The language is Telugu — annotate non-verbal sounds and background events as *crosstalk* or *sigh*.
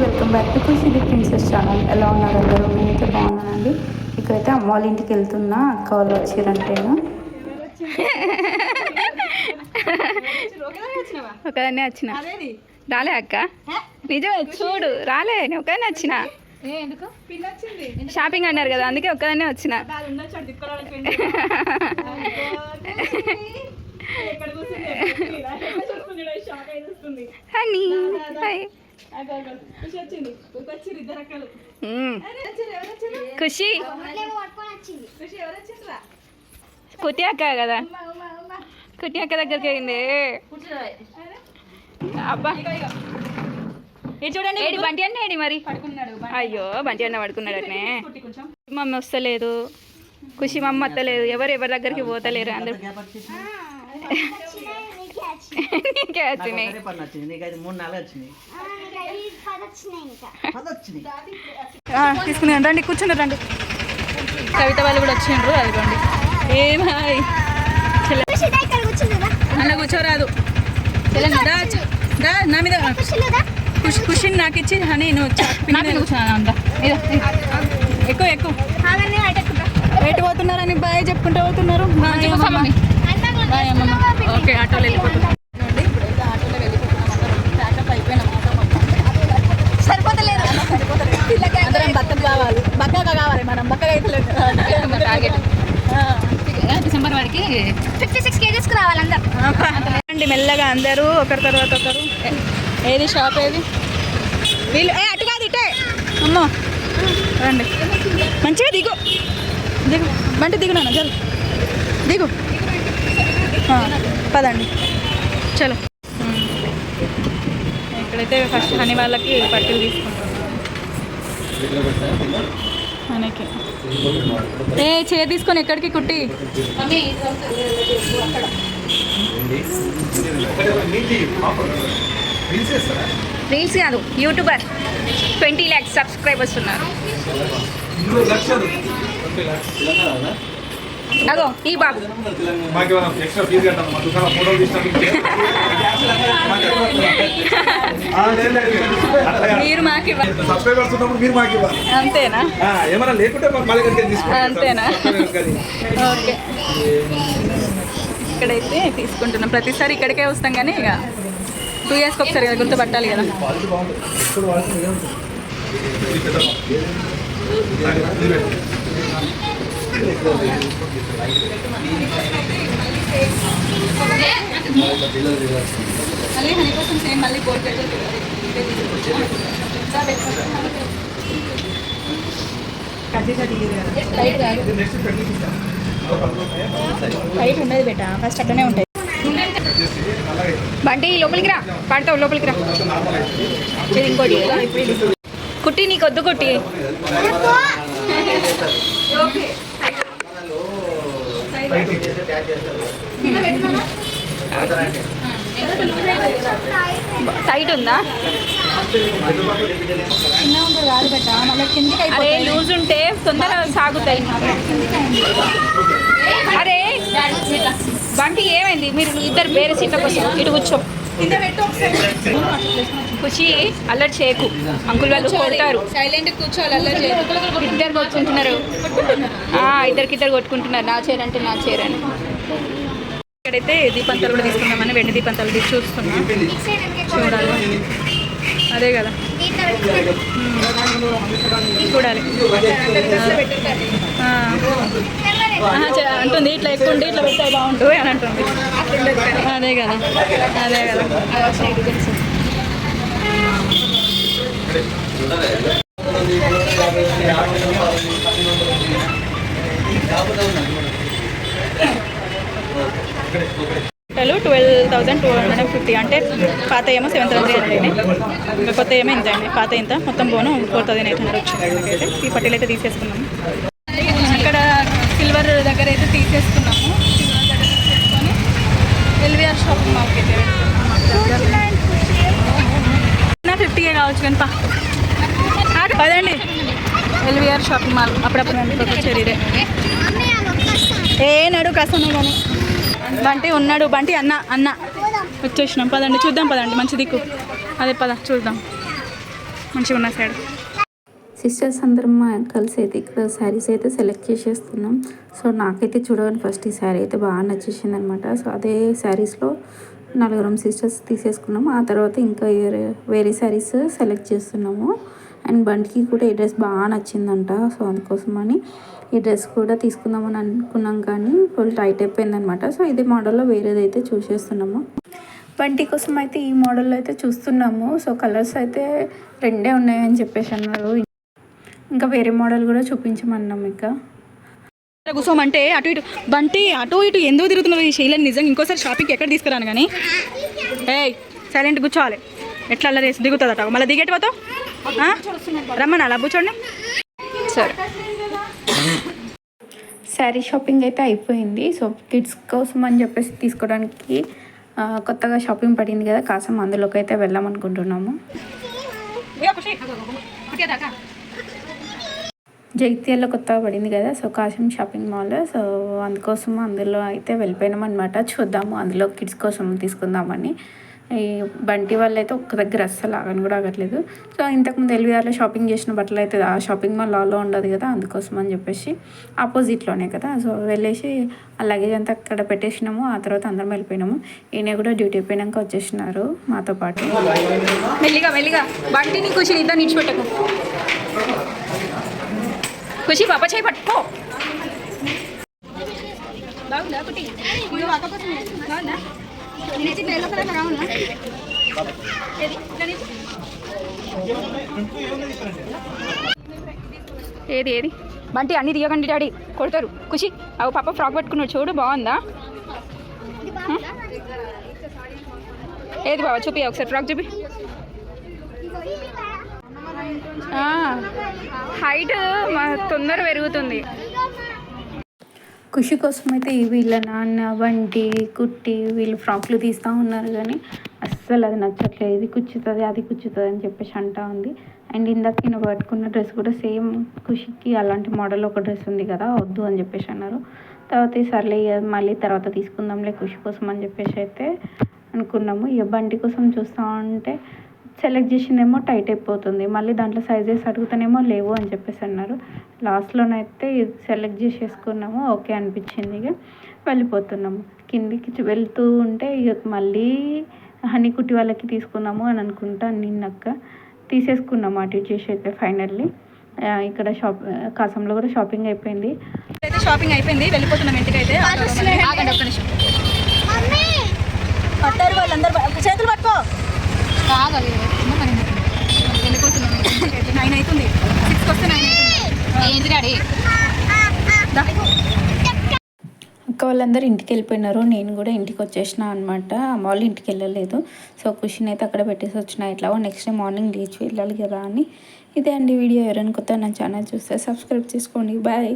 Welcome back to Khushi the princess channel. ఎలా ఉన్నారు అందరూ? నేనైతే బాగున్నానండి ఇక్కడైతే అమ్మ వాళ్ళ ఇంటికి వెళ్తున్నా అక్క వాళ్ళు వచ్చిరంటేను ఒకదాన్నే వచ్చిన. రాలే అక్క. నిజమే చూడు రాలే నేను ఒకదాన్నే వచ్చిన. షాపింగ్ అన్నారు కదా అందుకే ఒక్కదాన్నే వచ్చిన. *laughs* Honey hi. ఖుషి కుట్టి అక్క కదా? కుట్టి అక్క దగ్గరికి అయింది అబ్బా. చూడండి ఏడి బంటి అన్న ఏడి మరి? అయ్యో బంటి అన్న పడుకున్నాడు అట్నే. మమ్మీ వస్తలేదు. ఖుషి మమ్మ వస్తలేదు. ఎవరు ఎవరి దగ్గరికి పోతలేరు అందరు. *laughs* నీకే వచ్చినాయి. ఒకటే పని వచ్చింది నీకైతే మూడు నాలుగు వచ్చినాయి. పది వచ్చినాయి తీసుకుని రండి కూర్చుని రండి. కవిత వాళ్ళు కూడా వచ్చిండ్రు అదిగోండి. ఏం హాయ్ అలా కూర్చోరాదు. నా మీద. ఖుషి ఖుషిని నాకు ఇచ్చి హనీ నువ్వు కూర్చున్నాను అంత. ఎక్కువ ఎక్కువ. ఎటు పోతున్నారని బాయ్ చెప్పుకుంటూ పోతున్నారు. బాయ్ ఓకే ఆటోలో వెళ్ళిపోతున్నాం ఇప్పుడైతే ఆటోలో వెళ్ళిపోతున్నాం అందరం ప్యాకప్ అయిపోయినాం ఆటో మొత్తం సరిపోతలేదు అందరం బక్కగా కావాలి. బక్కగా కావాలి మనం. బక్కగా అయితే టార్గెట్ డిసెంబర్ వరకు ఫిఫ్టీ సిక్స్ కేజెస్కి రావాలి అందరు. రండి మెల్లగా అందరూ ఒకరి తర్వాత ఒకరు. ఏది షాప్ ఏది? వీళ్ళు ఏ అటు కాదు ఇటే. అమ్మో. రండి. మంచిగా దిగు. దిగు. బంటి దిగు నాన్న చలు దిగు. పదండి. చలో. ఇక్కడైతే ఫస్ట్ హనీ వాళ్ళకి పట్టీలు తీసుకుంటున్నాను మనకి. ఏ చే తీసుకొని ఎక్కడికి కుట్టి? రీల్స్ కాదు యూట్యూబర్. ట్వంటీ ల్యాక్స్ సబ్స్క్రైబర్స్ ఉన్నారు. అగో ఈ బాబు. మీరు మాకు అంతేనా? ఆ, ఏమైనా లేకుంటే అంతేనా? ఓకే. ఇక్కడైతే తీసుకుంటున్నాం. ప్రతిసారి ఇక్కడికే వస్తాం కానీ ఇక టూ ఇయర్స్కి ఒకసారి కదా గుర్తుపట్టాలి కదా. మళ్ళీ సేమ్ గోల్డ్ ఉండదు బేట ఫస్ట్ అట్లనే ఉంటాయి బంటి లోపలికి రా. పడతావు లోపలికి రా. ఇంకోటి. కుట్టి నీకు వద్దు కుట్టి టైట్ ఉందా? అరే లూజ్ ఉంటే తొందరగా సాగుతాయి. అరే బంటి ఏమైంది? మీరు ఇద్దరు వేరే సీట్ల కోసం ఇటు కూర్చో. ఖుషి అల్లరి చేయకు. అంకుల్ వాళ్ళు కొడతారు. సైలెంట్ కూర్చోవాలి అల్లరి ఇద్దరు కొట్టుకుంటున్నారు. ఆ, ఇద్దరికి ఇద్దరు కొట్టుకుంటున్నారు. నా చీర అంటే నా చీర అని. ఇక్కడైతే దీపంతాలు కూడా తీసుకున్నామని వెండి దీపంతాలు తీసి చూస్తున్నాం. చూడాలి. అదే కదా. చూడాలి. అంటుంది ఇట్లా ఎక్కువ ఉండి ఇట్లా పెడితే బాగుంటుంది అని అంటుంది. అదే కదా అదే కదా. Total twelve thousand two hundred and fifty అంటే పాత ఏమో సెవెన్ థౌసండ్ త్రీ హండ్రెడ్ కొత్త ఏమో ఇంత అండి. పాత ఇంత మొత్తం పోను ఫోర్ థౌసండ్ ఎయిట్ హండ్రెడ్ వచ్చింది. అయితే ఈ పట్టీలు అయితే తీసేసుకున్నాము. సిల్వర్ దగ్గర అయితే తీసేసుకున్నాము. సిల్వర్ దగ్గర తీసేసుకొని ఎల్విఆర్ షాపింగ్ మార్కెట్ ఫిఫ్టీ కావచ్చు కానీ పదండి. LVR shopping mall. అప్పుడప్పుడు నన్ను ఏనాడు ఏ నడు కసను కానీ బంటి ఉన్నాడు. బంటి అన్న అన్న. వచ్చేసినాం. పదండి. చూద్దాం పదండి. మంచి దిక్కు. అదే పద చూద్దాం. మంచిగా ఉన్న సైడ్. సిస్టర్స్ అందరం కలిసి అయితే ఇక్కడ శారీస్ అయితే సెలెక్ట్ చేసేస్తున్నాం. సో నాకైతే చూడగానే ఫస్ట్ ఈ శారీ అయితే బాగా నచ్చేసింది అనమాట సో అదే శారీస్లో నలుగురం సిస్టర్స్ తీసేసుకున్నాము. ఆ తర్వాత ఇంకా వేరే వేరే శారీస్ సెలెక్ట్ చేస్తున్నాము. అండ్ బండికి కూడా ఈ డ్రెస్ బాగా నచ్చిందంట. సో అందుకోసమని ఈ డ్రెస్ కూడా తీసుకుందామని అనుకున్నాం కానీ ఫుల్ టైట్ అయిపోయిందనమాట. సో ఇదే మోడల్లో వేరేదైతే చూసేస్తున్నాము. బంటి కోసం అయితే ఈ మోడల్లో అయితే చూస్తున్నాము. సో కలర్స్ అయితే రెండే ఉన్నాయని చెప్పేసి అన్నారు. ఇంకా వేరే మోడల్ కూడా చూపించమన్నాం ఇంకా. కూర్చోమంటే అటు ఇటు బంటి అటు ఇటు ఎందుకు తిరుగుతున్నారు ఈ శైలని నిజంగా ఇంకోసారి షాపింగ్కి ఎక్కడ తీసుకురాను కానీ? ఏయ్ సైలెంట్ కూర్చోవాలి. ఎట్లా అలా రేసి దిగుతుందట? మళ్ళీ దిగేటి పోతావు? రమ్మని అలా కూర్చోండి. సరే. శారీ షాపింగ్ అయితే అయిపోయింది. సో కిడ్స్ కోసం అని చెప్పేసి తీసుకోవడానికి కొత్తగా షాపింగ్ పడింది కదా కాసం అందులోకి అయితే వెళ్దాం అనుకుంటున్నాము. జగిత్యాల్లో కొత్తగా పడింది కదా సో కాశం షాపింగ్ మాల్. సో అందుకోసం అందులో అయితే వెళ్ళిపోయినాం అనమాట చూద్దాము అందులో కిడ్స్ కోసం తీసుకుందామని. ఈ బంటి వాళ్ళు అయితే ఒక్క దగ్గర అస్సలు ఆగని కూడా ఆగట్లేదు. సో ఇంతకుముందు ఎల్వీఆర్లో షాపింగ్ చేసిన బట్టలు అయితే ఆ షాపింగ్ మాల్ లాలో ఉండదు కదా అందుకోసం అని చెప్పేసి ఆపోజిట్లోనే కదా. సో వెళ్ళేసి ఆ లగేజ్ అంతా అక్కడ పెట్టేసినాము ఆ తర్వాత అందరం వెళ్ళిపోయినాము. ఈయన కూడా డ్యూటీ అయిపోయినాక వచ్చేసినారు మాతో పాటు. మెల్లిగా మెల్లిగా. బంటిని కూర్చొని ఇద్దరు నిడిచిపెట్టకు. ఖుషి పాప చేయి పట్టుకో బాగుందా బాగుందా ఏది ఏది బంటి అన్ని తీయకండి డాడీ కొడతారు ఖుషి అవి పాప ఫ్రాక్ పట్టుకున్నాడు చూడు బాగుందా ఏది బాబా చూపి ఒకసారి ఫ్రాక్ చూపి హైట్ తొందర పెరుగుతుంది. ఖుషి కోసం అయితే వీళ్ళ నాన్న వంటి కుట్టి వీళ్ళు ఫ్రాక్లు తీస్తూ ఉన్నారు కానీ అస్సలు అది నచ్చట్లేదు. ఇది కుచ్చుతుంది అది కుచ్చుతుంది అని చెప్పేసి అంటా ఉంది. అండ్ ఇందాక నేను పట్టుకున్న డ్రెస్ కూడా సేమ్ ఖుషికి అలాంటి మోడల్ ఒక డ్రెస్ ఉంది కదా వద్దు అని చెప్పేసి అన్నారు. తర్వాత సర్లే ఇక మళ్ళీ తర్వాత తీసుకుందాంలే ఖుషి కోసం అని చెప్పేసి అయితే అనుకున్నాము. ఇక బండి కోసం చూస్తూ ఉంటే సెలెక్ట్ చేసిందేమో టైట్ అయిపోతుంది. మళ్ళీ దాంట్లో సైజెస్ అడుగుతానేమో లేవు అని చెప్పేసి అన్నారు. లాస్ట్లోనైతే సెలెక్ట్ చేసేసుకున్నాము. ఓకే అనిపించింది ఇక. వెళ్ళిపోతున్నాము. కిందికి వెళ్తూ ఉంటే ఇక మళ్ళీ హనీ కుట్టి వాళ్ళకి తీసుకుందాము అని అనుకుంటా నిన్నక్క. తీసేసుకున్నాము అటు చేసి అయితే ఫైనల్లీ ఇక్కడ షాప్ కాసంలో కూడా షాపింగ్ అయిపోయింది. అయితే షాపింగ్ అయిపోయింది. వెళ్ళిపోతున్నాం ఇంటికైతే ఆగండి ఒక్క నిమిషం. పట్టారు వాళ్ళందరూ. చేతులు పట్టుకో. వెళ్ళిపోతున్నాం ఇంటికైతే నైన్ అవుతుంది సిక్స్కి వస్తే నైన్ అవుతుంది ఏంటి డాడీ అక్క వాళ్ళందరూ ఇంటికి వెళ్ళిపోయినారు. నేను కూడా ఇంటికి వచ్చేసిన అనమాట అమ్మ వాళ్ళు ఇంటికి వెళ్ళలేదు. సో ఖుషిని అయితే అక్కడ పెట్టేసి వచ్చిన. ఎట్లా నెక్స్ట్ డే మార్నింగ్ లేచి వెళ్ళాలి కదా అని. ఇదే అండి వీడియో. ఎవరైనా కొత్త నా ఛానల్ చూస్తే సబ్స్క్రైబ్ చేసుకోండి. బాయ్